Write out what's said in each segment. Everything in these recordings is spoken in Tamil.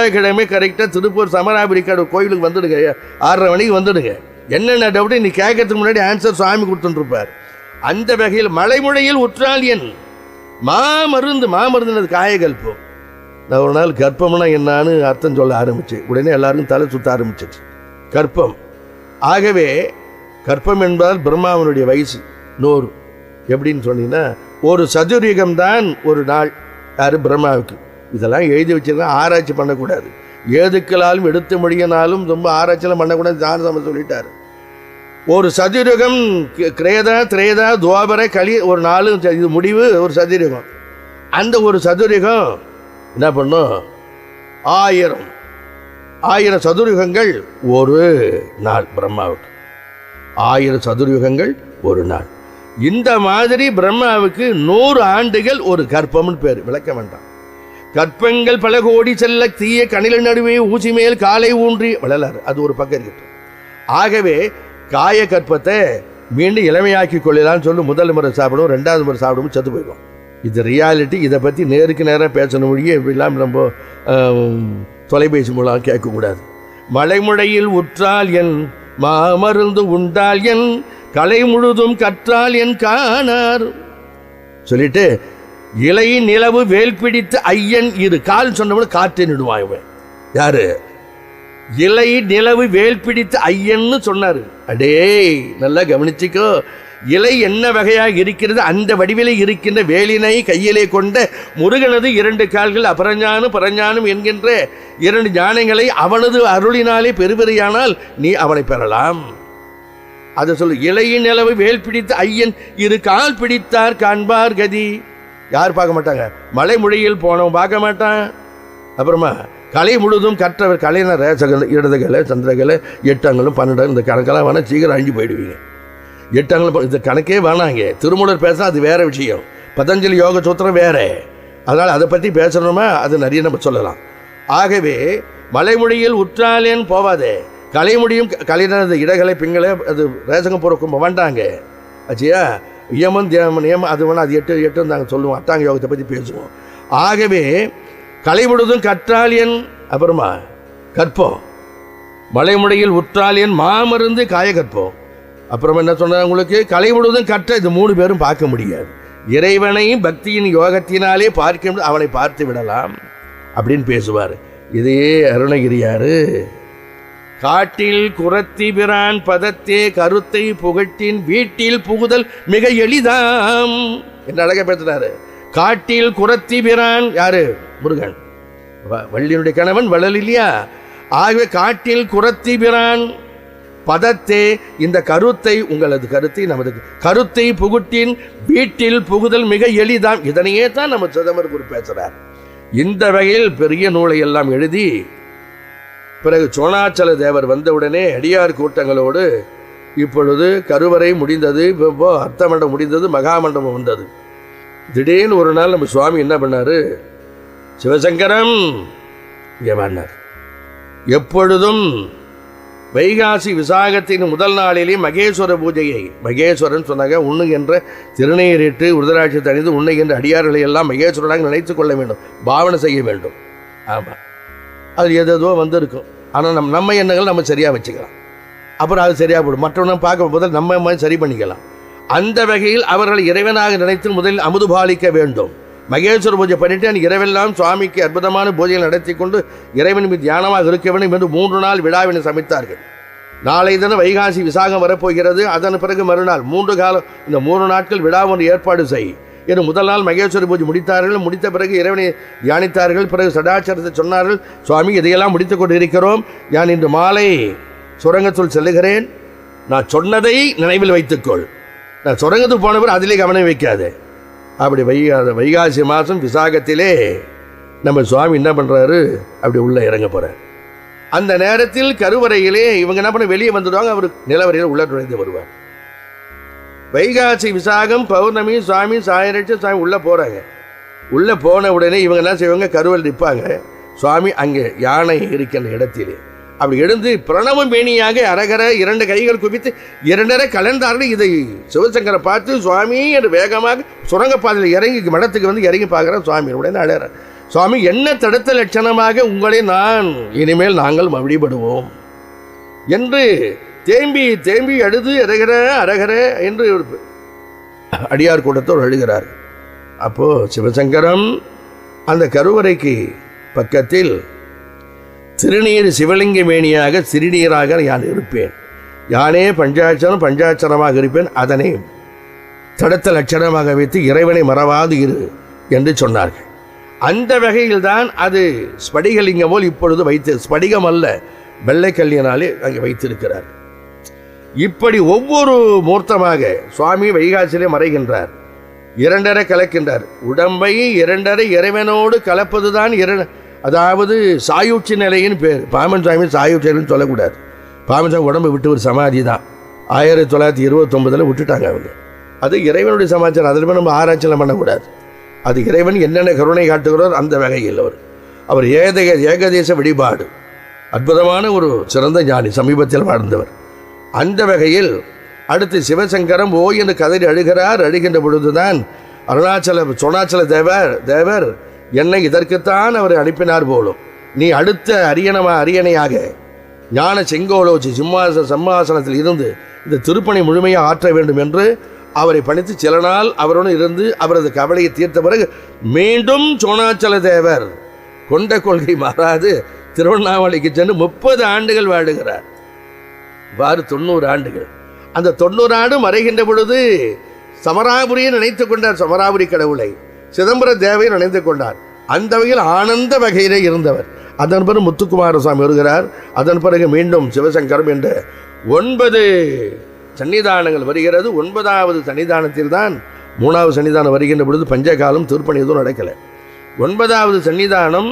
செவ்வாய்க்கிழமை கரெக்டாக திருப்பூர் சமராபுரி கடை கோயிலுக்கு வந்துடுங்க. ஆறரை மணிக்கு வந்துடுங்க. என்னென்ன டவுட்டு நீ கேட்கறதுக்கு முன்னாடி ஆன்சர் சுவாமி கொடுத்துட்டுருப்பார் அந்த வகையில் மலைமுழையில் உற்றால் என் மாமருந்து மாமருந்துனது காயகல்பம் நான் ஒரு நாள் கர்ப்பம்னா என்னான்னு அர்த்தம் சொல்ல ஆரம்பிச்சேன். உடனே எல்லாருக்கும் தலை சுத்த ஆரம்பிச்சிச்சு கர்ப்பம். ஆகவே கர்ப்பம் என்பதால் பிரம்மாவனுடைய வயசு நூறு. எப்படின்னு சொன்னீங்கன்னா ஒரு சதுரிகம் தான் ஒரு நாள். யாரு? பிரம்மாவுக்கு. இதெல்லாம் எழுதி வச்சிருக்கா ஆராய்ச்சி பண்ணக்கூடாது. ஏதுக்களாலும் எடுத்து முடியினாலும் ரொம்ப ஆராய்ச்சியெல்லாம் பண்ணக்கூடாது ஜானசம சொல்லிட்டாரு. ஒரு சதிரகம் கி- கிரேதா திரேதா துவாபர களி ஒரு நாலு இது முடிவு ஒரு சதிரகம். அந்த ஒரு சதுரகம் என்ன பண்ணும்? ஆயிரம். ஆயிரம் சதுரயுகங்கள் ஒரு நாள் பிரம்மாவுக்கு. ஆயிரம் சதுரயுகங்கள் ஒரு நாள். இந்த மாதிரி பிரம்மாவுக்கு நூறு ஆண்டுகள் ஒரு கற்பம்னு பேர். விளக்க வேண்டாம். கற்பங்கள் பல கோடி செல்ல தீய கணில நடுவே ஊசி மேல் காலை ஊன்றி வளலாறு அது ஒரு பக்கம் இருக்கட்டும் ஆகவே காய கற்பத்தை மீண்டும் இளமையாக்கி கொள்ளலாம்னு சொல்லி முதல் முறை சாப்பிடும் ரெண்டாவது முறை சாப்பிடும் செத்து போயிடும் இது ரியாலிட்டி இதை பற்றி நேருக்கு நேராக பேசணும் மொழியே இப்படிலாம் நம்ம தொலைபேசி மூலம் கேட்கக்கூடாது. மலைமுடையில் உற்றால் என் மாமருந்து உண்டால் என் கலை முழுதும் கற்றால் என் காணார். சொல்லிட்டு இலை நிலவு வேல் பிடித்து ஐயன் இரு. கால் சொன்னவன காற்று நிடுவான் யாரு? இலை நிலவு வேல் பிடித்து ஐயன்னு சொன்னாரு. அடே நல்லா கவனிச்சுக்கோ. இலை என்ன வகையாக இருக்கிறது? அந்த வடிவிலே இருக்கின்ற வேலினை கையிலே கொண்ட முருகனது இரண்டு கால்கள் அபரஞ்சானும் பரஞ்சானும் என்கின்ற இரண்டு ஞானங்களை அவனது அருளினாலே பெறுவதையானால் நீ அவனை பெறலாம். அதை சொல்லு இலையின் நிலவு வேல் பிடித்து ஐயன் இரு கால் பிடித்தார் காண்பார் கதி. யார் பார்க்க மாட்டாங்க? மலை மொழியில் போனவன் பார்க்க மாட்டான். அப்புறமா கலை முழுதும் கற்றவர் கலைஞர் ரேசகல் இடதுகலை சந்திரகலை எட்டங்களும் பன்னெண்டு இந்த கணக்கெல்லாம் வேணால் சீக்கிரம் அழிஞ்சு போயிடுவீங்க. எட்டங்களும் இந்த கணக்கே வேணாங்க. திருமூலர் பேசினா அது வேறு விஷயம். பதஞ்சலி யோக சூத்திரம் வேறு. அதனால் அதை பற்றி பேசணுமா? அது நிறைய நம்ம சொல்லலாம். ஆகவே மலைமொழியில் உற்றாலேன்னு போவாதே. கலைமொழியும் க- அந்த இடகலை பிங்களை அது ரேசகம் பொறுக்கும் வேண்டாங்க. ஆச்சியா? யமன் தேவன் நியமம் அது வேணால் அது எட்டு எட்டு நாங்கள் சொல்லுவோம். அட்டாங்க யோகத்தை பற்றி பேசுவோம். ஆகவே கலை கற்றாலியன் அப்புறமா கற்போம். மலைமுடையில் உற்றாலியன் மாமருந்து காய கற்போம். அப்புறம் என்ன சொன்னாங்க உங்களுக்கு? கலை கற்ற இது மூணு பேரும் பார்க்க முடியாது. இறைவனையும் பக்தியின் யோகத்தினாலே பார்க்க அவனை பார்த்து விடலாம் அப்படின்னு பேசுவார். இதே அருணகிரியாரு. காட்டில் குரத்தி பிரான் பதத்தே கருத்தை புகட்டின் வீட்டில் புகுதல் மிக எளிதாம் என்று அழகா பேசுறாரு. காட்டில் குரத்தி பிரான் யாரு? முருகன். வ- வள்ளியினுடைய கணவன் வள்ளல் இல்லையா? ஆகவே காட்டில் குரத்தி பிரான் பதத்தே இந்த கருத்தை உங்களது கருத்தை நமது கருத்தை புகுட்டின் வீட்டில் புகுதல் மிக எளிதாம். இதனையே தான் நம்ம சிதம்பரம் குரு பேசுறார். இந்த வகையில் பெரிய நூலை எல்லாம் எழுதி பிறகு சோணாச்சல தேவர் வந்தவுடனே அடியார் கூட்டங்களோடு இப்பொழுது கருவறை முடிந்தது இப்போ அர்த்த மண்டபம் முடிந்தது மகாமண்டபம் வந்தது. திடீர்னு ஒரு நாள் நம்ம சுவாமி என்ன பண்ணார்? சிவசங்கரம் இங்கே வாடினார் எப்பொழுதும் வைகாசி விசாகத்தின் முதல் நாளிலே மகேஸ்வர பூஜையை மகேஸ்வரன் சொன்னாங்க உண்ணுகின்ற திருநீரிட்டு உருதராட்சி தணிந்து உண்ணுகின்ற அடியார்களை எல்லாம் மகேஸ்வரனாக நினைத்து கொள்ள வேண்டும் பாவனை செய்ய வேண்டும். ஆமாம் அது எதோ வந்திருக்கும். ஆனால் நம் நம்ம எண்ணங்கள் நம்ம சரியாக வச்சுக்கலாம். அப்புறம் அது சரியாக போடும் மற்றவனும் பார்க்க முதல் நம்ம மாதிரி சரி பண்ணிக்கலாம். அந்த வகையில் அவர்கள் இறைவனாக நினைத்து முதலில் அமுது பாலிக்க வேண்டும். மகேஸ்வர பூஜை பண்ணிட்டு அந்த இரவெல்லாம் சுவாமிக்கு அற்புதமான பூஜைகள் நடத்தி கொண்டு இறைவன் மீது தியானமாக இருக்க வேண்டும் என்று மூன்று நாள் விழாவினை சமைத்தார்கள். நாளை தினம் வைகாசி விசாகம் வரப்போகிறது. அதன் பிறகு மறுநாள் மூன்று காலம் இந்த மூன்று நாட்கள் விழா ஒன்று ஏற்பாடு செய். என்று முதல் நாள் மகேஸ்வரி பூஜை முடித்தார்கள். முடித்த பிறகு இறைவனை தியானித்தார்கள். பிறகு சடாச்சாரத்தை சொன்னார்கள் சுவாமி இதையெல்லாம் முடித்துக் கொண்டு இருக்கிறோம் நான் இன்று மாலை சுரங்கத்துள் செல்லுகிறேன். நான் சொன்னதை நினைவில் வைத்துக்கொள். நான் சுரங்கத்துக்கு போன பிறகு அதிலே கவனம் வைக்காது. அப்படி வைகா வைகாசி மாதம் விசாகத்திலே நம்ம சுவாமி என்ன பண்ணுறாரு அப்படி உள்ளே இறங்க போகிறார் அந்த நேரத்தில் கருவறையிலே இவங்க என்ன பண்ண வெளியே வந்துடுவாங்க. அவர் நிலவரையில் உள்ள நுழைந்து வருவார். வைகாசி விசாகம் பௌர்ணமி சுவாமி சாயரட்சி சுவாமி உள்ளே போகிறாங்க உள்ளே போன உடனே இவங்க என்ன செய்வாங்க? கருவல் நிற்பாங்க சுவாமி அங்கே யானை இருக்கின்ற இடத்திலே. அப்படி எழுந்து பிரணவ மேனியாக அரகர இரண்டு கைகள் குவித்து இரண்டரை கலந்தார்கள். இதை சிவசங்கரை பார்த்து சுவாமி என்று வேகமாக சுரங்கப்பாதையில் இறங்கி மடத்துக்கு வந்து இறங்கி பார்க்குறேன் சுவாமி. உடனே அழகிறார் சுவாமி என்ன தடுத்த லட்சணமாக உங்களை நான் இனிமேல் நாங்கள் வழிபடுவோம் என்று தேம்பி தேம்பி அழுது அரகர அரகர என்று அடியார் கூட்டத்தோடு அழுகிறார். அப்போ சிவசங்கரம் அந்த கருவறைக்கு பக்கத்தில் திருநீர் சிவலிங்க மேனியாக சிறுநீராக நான் இருப்பேன். யானே பஞ்சாட்சரம் பஞ்சாட்சரமாக இருப்பேன். அதனை தடுத்த லட்சணமாக வைத்து இறைவனை மறவாது இரு என்று சொன்னார்கள். அந்த வகையில்தான் அது ஸ்படிகலிங்கம் போல் இப்பொழுது வைத்து ஸ்படிகம் அல்ல வெள்ளைக்கல்லியனாலே அங்கே வைத்திருக்கிறார். இப்படி ஒவ்வொரு மூர்த்தமாக சுவாமி வைகாசிலே மறைகின்றார். இரண்டரை கலக்கின்றார். உடம்பை இரண்டரை இறைவனோடு கலப்பதுதான் இர அதாவது சாயுட்சி நிலையின் பேர். பாமன் சாமி சாயுட்சின்னு சொல்லக்கூடாது. பாமன் சாமி உடம்பை விட்டு ஒரு சமாதி தான் ஆயிரத்தி தொள்ளாயிரத்தி இருபத்தொம்பதில் விட்டுட்டாங்க அவங்க. அது இறைவனுடைய சமாச்சாரம். அதில் நம்ம ஆராய்ச்சியில் பண்ணக்கூடாது. அது இறைவன் என்னென்ன கருணை காட்டுகிறார் அந்த வகையில் அவர். அவர் ஏக ஏகதேச வழிபாடு. அற்புதமான ஒரு சிறந்த ஞானி சமீபத்தில் வாழ்ந்தவர். அந்த வகையில் அடுத்து சிவசங்கரம் ஓ என்று கதறி அழுகிறார். அழுகின்ற பொழுதுதான் அருணாச்சல சோணாச்சல தேவர் தேவர் என்னை இதற்குத்தான் அவர் அனுப்பினார் போலும். நீ அடுத்த அரியணமா அரியணையாக ஞான செங்கோலோச்சி சிம்மாசன சம்மாசனத்தில் இருந்து இந்த திருப்பணி முழுமையாக ஆற்ற வேண்டும் என்று அவரை பணித்து சில நாள் அவருடன் இருந்து அவரது கவலையை தீர்த்த பிறகு மீண்டும் சோணாச்சல தேவர் கொண்ட கொள்கை மாறாது. திருவண்ணாமலைக்கு சென்று முப்பது ஆண்டுகள் வாழுகிறார். இவ்வாறு தொண்ணூறு ஆண்டுகள். அந்த தொண்ணூறு ஆண்டு மறைகின்ற பொழுது சமராபுரியை நினைத்து கொண்டார் சமராபுரி கடவுளை. சிதம்பர தேவையை நினைத்து கொண்டார். அந்த வகையில் ஆனந்த வகையிலே இருந்தவர். அதன் பிறகு முத்துக்குமார சுவாமி வருகிறார். அதன் பிறகு மீண்டும் சிவசங்கரம் என்ற ஒன்பது சன்னிதானங்கள் வருகிறது. ஒன்பதாவது சன்னிதானத்தில் தான் மூணாவது சன்னிதானம் வருகின்ற பொழுது பஞ்சகாலம் திருப்பணி எதுவும் நடக்கலை. ஒன்பதாவது சன்னிதானம்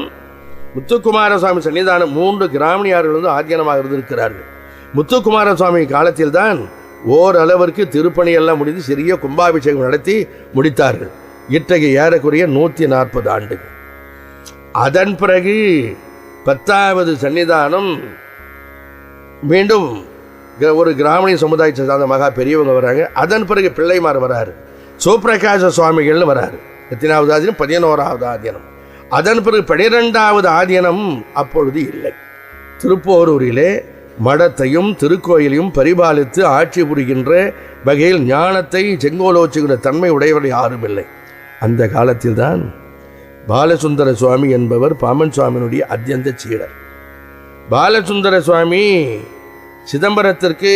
முத்துக்குமார சுவாமி சன்னிதானம் மூன்று கிராமணியார்கள் வந்து ஆத்தியனமாக இருந்திருக்கிறார்கள். முத்துக்குமார சுவாமி காலத்தில் தான் ஓரளவிற்கு திருப்பணி எல்லாம் முடிந்து சிறிய கும்பாபிஷேகம் நடத்தி முடித்தார்கள். இத்தகைய ஏறக்குறைய நூற்றி நாற்பது ஆண்டுகள். அதன் பிறகு பத்தாவது சன்னிதானம் மீண்டும் ஒரு கிராமணிய சமுதாயத்தை சார்ந்த மகா பெரியவங்க வராங்க. அதன் பிறகு பிள்ளைமார் வராரு. சுப்பிரகாச சுவாமிகள்னு வராரு. எத்தனாவது ஆதீனம் பதினோராவது ஆதீனம். அதன் பிறகு பனிரெண்டாவது ஆதீனம் அப்பொழுது இல்லை. திருப்போரூரிலே மடத்தையும் திருக்கோயிலையும் பரிபாலித்து ஆட்சி புரிகின்ற வகையில் ஞானத்தை செங்கோலோச்சுகிற தன்மை உடையவர் யாரும் இல்லை அந்த காலத்தில்தான் பாலசுந்தர சுவாமி என்பவர் பாமன் சுவாமியினுடைய அத்தியந்த சீடர். பாலசுந்தர சுவாமி சிதம்பரத்திற்கு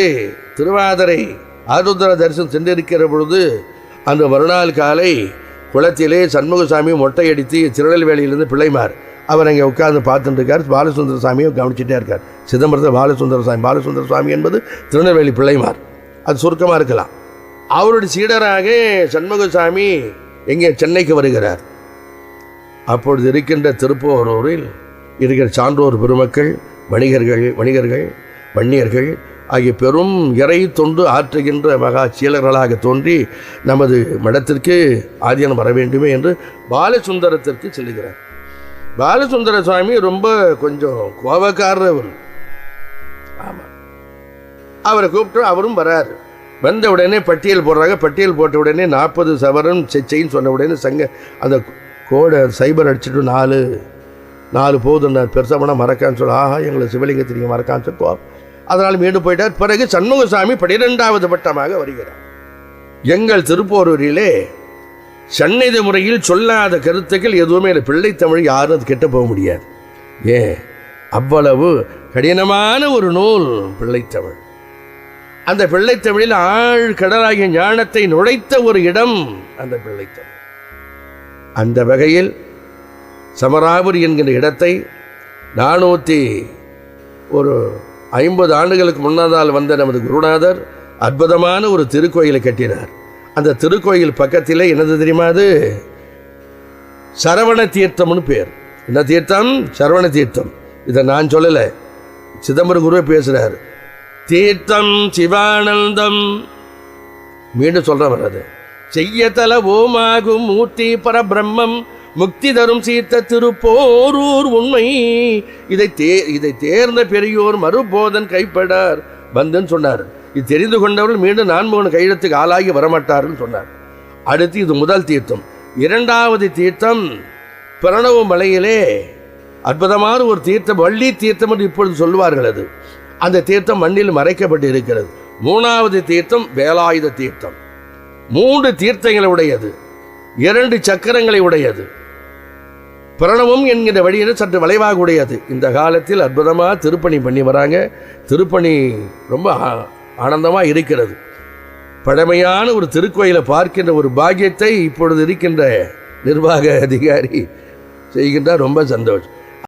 திருவாதிரை ஆருத்ர தரிசனம் சென்றிருக்கிற பொழுது அந்த மறுநாள் காலை குளத்திலே சண்முகசாமி மொட்டையடித்து திருநெல்வேலியிலிருந்து பிள்ளைமார் அவர் அங்கே உட்கார்ந்து பார்த்துட்டு இருக்கார். பாலசுந்தர சாமியை கவனிச்சுட்டே இருக்கார். சிதம்பரத்தில் பாலசுந்தர சாமி பாலசுந்தர சாமி என்பது திருநெல்வேலி பிள்ளைமார். அது சுருக்கமாக இருக்கலாம். அவருடைய சீடராக சண்முகசாமி எங்கே? சென்னைக்கு வருகிறார். அப்பொழுது இருக்கின்ற திருப்போரூரில் இருக்கிற சான்றோர் பெருமக்கள் வணிகர்கள் வணிகர்கள் வன்னியர்கள் ஆகிய பெரும் இறை தொண்டு ஆற்றுகின்ற மகா சீலர்களாக தோன்றி நமது மடத்திற்கு ஆதீனம் வர வேண்டுமே என்று பாலசுந்தரத்திற்கு செல்கிறார் பாலசுந்தர சுவாமி ரொம்ப கொஞ்சம் கோபக்காரர் அவர். ஆமாம் அவரை கூப்பிட்டு அவரும் வராரு. வந்த உடனே பட்டியல் போடுறாங்க. பட்டியல் போட்ட உடனே நாற்பது சவரன் செச்சைன்னு சொன்ன உடனே சங்க அந்த கோடை சைபர் அடிச்சுட்டு நாலு நாலு போதும் பெருசாக போனால் மறக்கான்னு சொல்ல. ஆஹா எங்களை சிவலிங்கத்தை நீங்கள் மறக்கான்னு சொல்லி. போ அதனால் மீண்டும் போயிட்டார். பிறகு சண்முகசாமி பனிரெண்டாவது பட்டமாக வருகிறார். எங்கள் திருப்போரூரிலே சந்நித முறையில் சொல்லாத கருத்துக்கள் எதுவுமே இல்லை. பிள்ளைத்தமிழ் யாரும் அது கெட்டு போக முடியாது. ஏன் அவ்வளவு கடினமான ஒரு நூல் பிள்ளைத்தமிழ் அந்த பிள்ளைத்தமிழில் ஆழ் கடலாகிய ஞானத்தை நுழைத்த ஒரு இடம் அந்த பிள்ளைத்தமிழ் அந்த வகையில் சமராபுரி என்கிற இடத்தை நானூற்றி ஒரு ஐம்பது ஆண்டுகளுக்கு முன்னதால் வந்த நமது குருநாதர் அற்புதமான ஒரு திருக்கோயிலை கட்டினார். அந்த திருக்கோயில் பக்கத்திலே என்னது தெரியுமா அது? சரவண தீர்த்தம்னு பேர். என்ன தீர்த்தம்? சரவண தீர்த்தம். இதை நான் சொல்லலை. சிதம்பரம் குருவே பேசுகிறார் தீர்த்தம் சிவானந்தம். மீண்டும் சொல்கிறேன் அது. செய்யதல ஓமாகும் மூர்த்தி பரபிரம்மம். முக்தி தரும் சீர்த்த திருப்போரூர் உண்மை. இதை தே இதை தேர்ந்த பெரியோர் மறுபோதன் கைப்படார். வந்துன்னு சொன்னார். இது தெரிந்து கொண்டவர்கள் மீண்டும் நான்முகன் கையெழுத்துக்கு ஆளாகி வரமாட்டார்னு சொன்னார். அடுத்து இது முதல் தீர்த்தம். இரண்டாவது தீர்த்தம் பிரணவ மலையிலே அற்புதமான ஒரு தீர்த்தம் வள்ளி தீர்த்தம் என்று இப்பொழுது சொல்வார்கள் அது. அந்த தீர்த்தம் மண்ணில் மறைக்கப்பட்டு இருக்கிறது மூணாவது தீர்த்தம் வேலாயுத தீர்த்தம். மூன்று தீர்த்தங்களை உடையது இரண்டு சக்கரங்களை உடையது பிரணவம் என்கிற வழியில் சற்று வளைவாக உடையது. இந்த காலத்தில் அற்புதமாக திருப்பணி பண்ணி வராங்க. திருப்பணி ரொம்ப ஆ- ஆனந்தமாக இருக்கிறது. பழமையான ஒரு திருக்கோயிலை பார்க்கின்ற ஒரு பாக்கியத்தை இப்பொழுது இருக்கின்ற நிர்வாக அதிகாரி செய்கின்றார். ரொம்ப சந்தோஷம்.